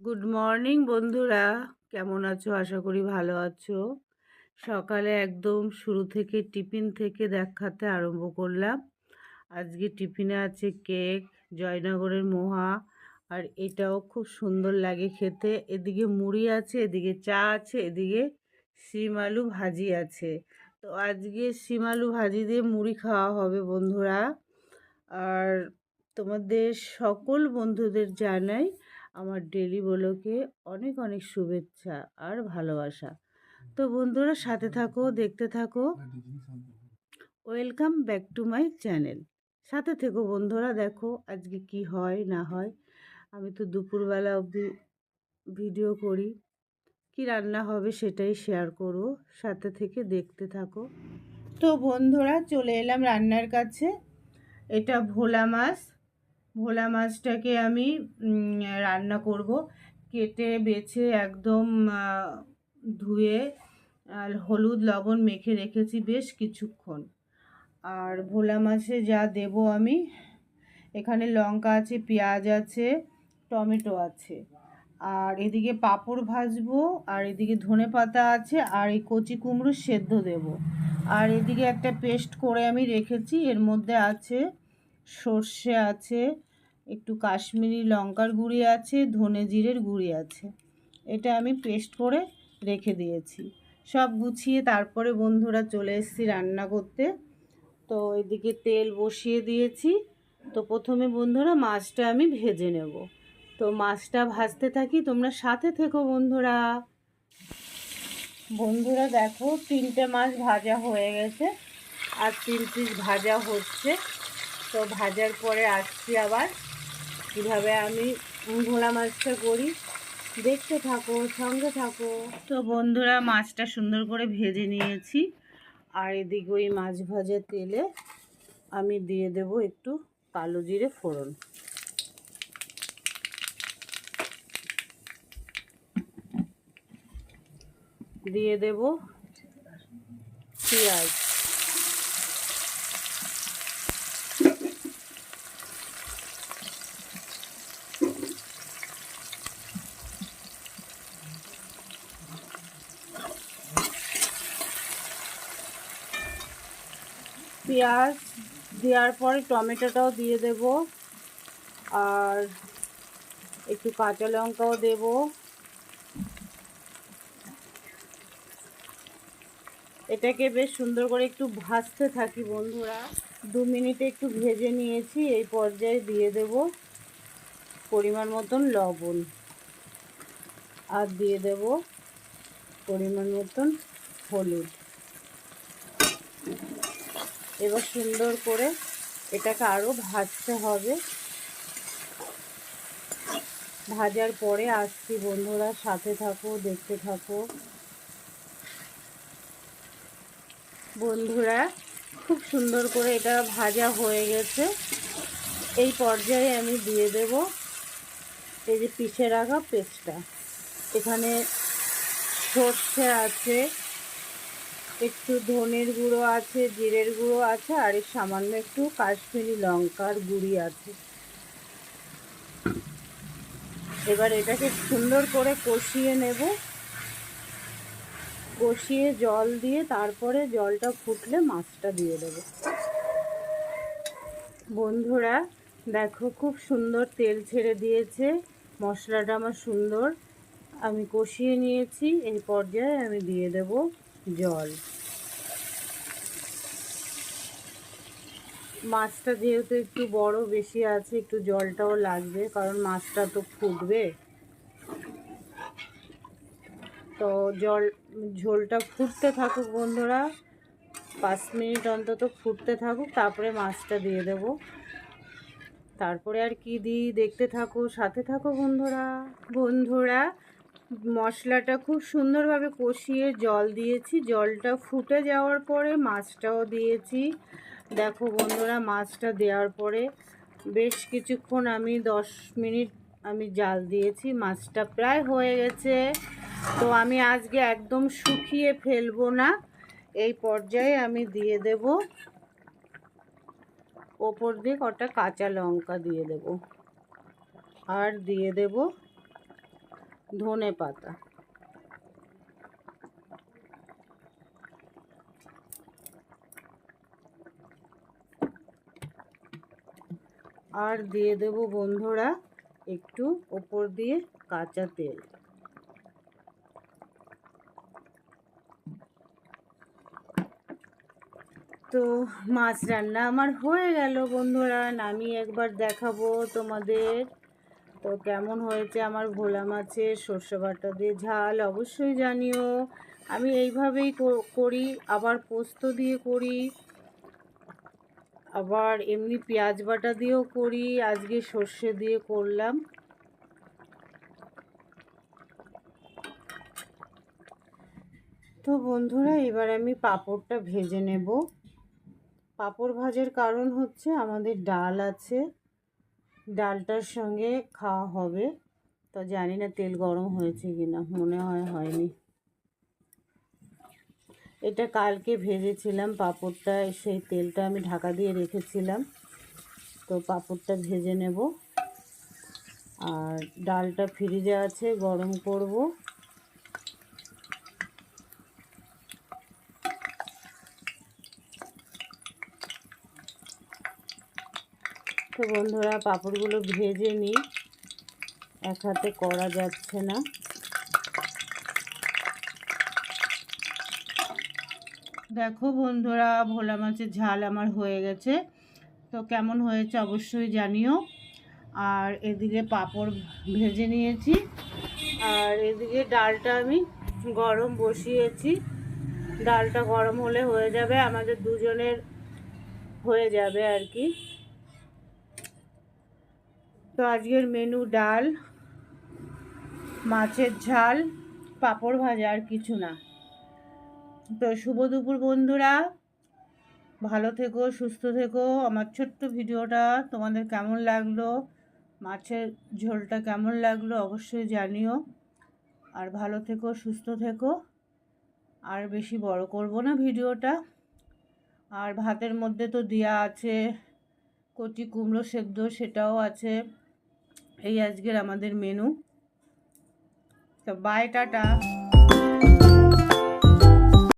Good morning বন্ধুরা। কেমন আছো? আশা করি ভালো আছো। সকালে একদম শুরু থেকে টিফিন থেকে দেখাতে আরম্ভ করলাম। আজকে টিফিনে আছে কেক, জয়নগরের মোহা, আর এটাও খুব সুন্দর লাগে খেতে। এদিকে মুড়ি আছে, এদিকে চা আছে, এদিকে শিম আলু ভাজি আছে। তো আজকে শিম আলু ভাজি দিয়ে মুড়ি খাওয়া হবে, বন্ধুরা। আর তোমাদের সকল বন্ধুদের জানাই আমার ডেলি বলোকে অনেক অনেক শুভেচ্ছা আর ভালোবাসা। তো বন্ধুরা সাথে থাকো দেখতে থাকো। Welcome back to my channel সাথে থেকো বন্ধুরা দেখো আজকে কি হয় না হয়। আমি তো দুপুরবেলা অবধি ভিডিও করি। কি রান্না হবে সেটাই শেয়ার করব সাথে থেকে দেখতে থাকো। তো বন্ধুরা চলে এলাম রান্নার কাছে। এটা ভোলা মাছ। ভোলা মাছটাকে আমি রান্না করব। কেটে, বেছে, একদম ধুয়ে, আর হলুদ, লবণ মেখে রেখেছি বেশ কিছুক্ষণ। আর ভোলা মাছে যা দেব আমি, এখানে লঙ্কা আছে, পেঁয়াজ আছে, টমেটো আছে। আর এদিকে পাঁপড় ভাজবো, আর এদিকে ধনে পাতা আছে, আর এই কচি কুমড়ো সেদ্ধ দেব। আর এদিকে একটা পেস্ট করে আমি রেখেছি, এর মধ্যে আছে সর্ষে আছে একটু কাশ্মীরি লঙ্কার গুঁড়ি আছে, ধনে জিরের গুঁড়ি আছে। এটা আমি পেস্ট করে রেখে দিয়েছি। সব গুছিয়ে তারপরে বন্ধুরা চলে এসেছি রান্না করতে। তো এদিকে তেল বসিয়ে দিয়েছি। তো প্রথমে বন্ধুরা মাছটা আমি ভেজে নেব। তো মাছটা ভাজতে থাকি, তোমরা সাথে থেকো বন্ধুরা। বন্ধুরা দেখো, তিনটে মাছ ভাজা হয়ে গেছে। আর তিন পিস ভাজা হচ্ছে। তো ভাজার পরে আসছি আবার। কীভাবে আমি ভোলা মাছটা করি দেখতে থাকো সঙ্গে থাকো। তো বন্ধুরা মাছটা সুন্দর করে ভেজে নিয়েছি। আর এদিকে ওই মাছ ভাজা তেলে আমি দিয়ে দেব একটু কালো জিরে ফোড়ন। দিয়ে দেব পেঁয়াজ। পেঁয়াজ দেওয়ার পরে টমেটোটাও দিয়ে দেব। আর একটু কাঁচা লঙ্কাও দেব। এটাকে বেশ সুন্দর করে একটু ভাজতে থাকি বন্ধুরা। দু মিনিটে একটু ভেজে নিয়েছি, এই পর্যায়ে দিয়ে দেব পরিমাণ মতন লবণ। আর দিয়ে দেব পরিমাণ মতন হলুদ। এবার সুন্দর করে এটাকে আরও ভাজতে হবে। ভাজার পরে আসছি বন্ধুরা, সাথে থাকো, দেখতে থাকো। বন্ধুরা, খুব সুন্দর করে এটা ভাজা হয়ে গেছে। এই পর্যায়ে আমি দিয়ে দেব এই যে পিষে রাখা পেস্টটা। এখানে সর্ষে আছে একটু ধনের গুঁড়ো আছে, জিরের গুঁড়ো আছে, আর এর সামান্য একটু কাশ্মীরি লঙ্কার গুঁড়ি আছে। এবার এটাকে সুন্দর করে কষিয়ে নেব। কষিয়ে জল দিয়ে তারপরে জলটা ফুটলে মাছটা দিয়ে দেব। বন্ধুরা, দেখো খুব সুন্দর তেল ছেড়ে দিয়েছে। মশলাটা আমার সুন্দর। আমি কষিয়ে নিয়েছি এই পর্যায়ে আমি দিয়ে দেব জল। মাছটা যেহেতু একটু বড়, বেশি আছে, একটু জলটাও লাগবে, কারণ মাছটা তো ফুটবে। তো জল, ঝোলটা ফুটতে থাকুক বন্ধুরা, পাঁচ মিনিট অন্তত ফুটতে থাকুক, তারপরে মাছটা দিয়ে দেব। তারপরে আর কি দিই, দেখতে থাকো, সাথে থাকো বন্ধুরা। বন্ধুরা মশলাটা খুব সুন্দরভাবে কষিয়ে জল দিয়েছি। জলটা ফুটে যাওয়ার পরে মাছটাও দিয়েছি। দেখো বন্ধুরা, মাছটা দেওয়ার পরে বেশ কিছুক্ষণ আমি দশ মিনিট আমি জাল দিয়েছি। মাছটা প্রায় হয়ে গেছে। তো আমি আজকে একদম শুকিয়ে ফেলব না। এই পর্যায়ে আমি দিয়ে দেব ওপর দিয়ে কটা কাঁচা লঙ্কা দিয়ে দেব। আর দিয়ে দেব ধনে পাতা। আর দিয়ে দেব বন্ধুরা একটু ওপর দিয়ে কাঁচা তেল। তো মাছ রান্না আমার হয়ে গেল বন্ধুরা, আমি একবার দেখাবো তোমাদের। তো কেমন হয়েছে আমার ভোলা মাছের সর্ষে বাটা দিয়ে ঝাল অবশ্যই জানিও। আমি এইভাবেই করি, আবার পোস্ত দিয়ে করি, আবার এমনি পেঁয়াজ বাটা দিয়েও করি, আজকে সর্ষে দিয়ে করলাম। তো বন্ধুরা, এবার আমি পাঁপড়টা ভেজে নেব। পাঁপড় ভাজার কারণ হচ্ছে আমাদের ডাল আছে। ডালটার সঙ্গে খাওয়া হবে। তো জানি না তেল গরম হয়েছে কি না মনে হয় হয়নি। এটা কালকে ভেজেছিলাম পাঁপড়টা, সেই তেলটা আমি ঢাকা দিয়ে রেখেছিলাম। তো পাঁপড়টা ভেজে নেব। আর ডালটা ফ্রিজে আছে, গরম করব। তো বন্ধুরা পাঁপড়গুলো ভেজে নিই। এক হাতে করা যাচ্ছে না। দেখো বন্ধুরা, ভোলা মাছের ঝাল আমার হয়ে গেছে। তো কেমন হয়েছে অবশ্যই জানিও। আর এদিকে পাঁপড় ভেজে নিয়েছি। আর এদিকে ডালটা আমি গরম বসিয়েছি। ডালটা গরম হলে হয়ে যাবে, আমাদের দুজনের হয়ে যাবে আর কি। তো আজকের মেনু ডাল, মাছের ঝাল, পাঁপড় ভাজা আর কিছু না। তো শুভ দুপুর বন্ধুরা, ভালো থেকো, সুস্থ থেকো। আমার ছোট্ট ভিডিওটা তোমাদের কেমন লাগল, মাছের ঝোলটা কেমন লাগল অবশ্যই জানিও। আর ভালো থেকো, সুস্থ থেকো। আর বেশি বড় করব না ভিডিওটা। আর ভাতের মধ্যে তো দেওয়া আছে, কচি কুমড়ো সেদ্ধ সেটাও আছে। এই আজকের আমাদের মেনু তো বাই টাটা।